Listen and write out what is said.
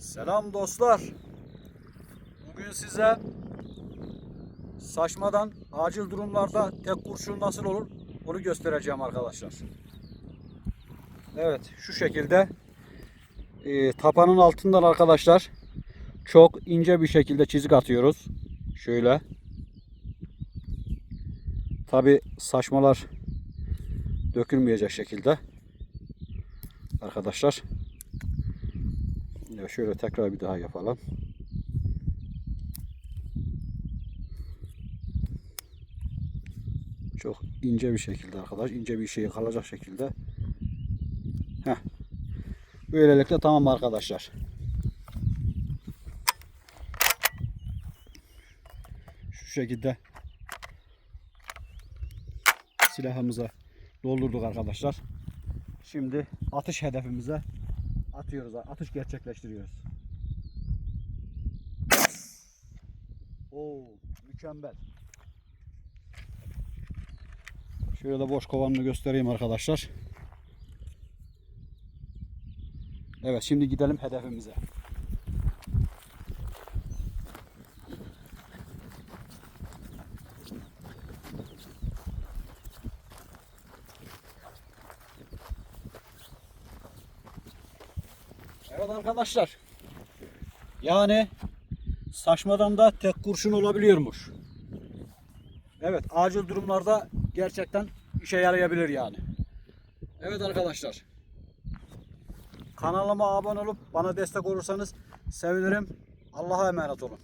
Selam dostlar. Bugün size saçmadan acil durumlarda tek kurşun nasıl olur onu göstereceğim arkadaşlar. Evet şu şekilde e, tapanın altından arkadaşlar çok ince bir şekilde çizik atıyoruz. Şöyle. Tabi saçmalar dökülmeyecek şekilde. Arkadaşlar. Ya şöyle tekrar bir daha yapalım. Çok ince bir şekilde arkadaş. ince bir şey kalacak şekilde. Heh. Böylelikle tamam arkadaşlar. Şu şekilde silahımıza doldurduk arkadaşlar. Şimdi atış hedefimize atıyoruz. Atış gerçekleştiriyoruz. Oo, mükemmel. Şöyle de boş kovanını göstereyim arkadaşlar. Evet şimdi gidelim hedefimize. Evet arkadaşlar. Yani saçmadan da tek kurşun olabiliyormuş. Evet acil durumlarda gerçekten işe yarayabilir yani. Evet arkadaşlar. Kanalıma abone olup bana destek olursanız sevinirim. Allah'a emanet olun.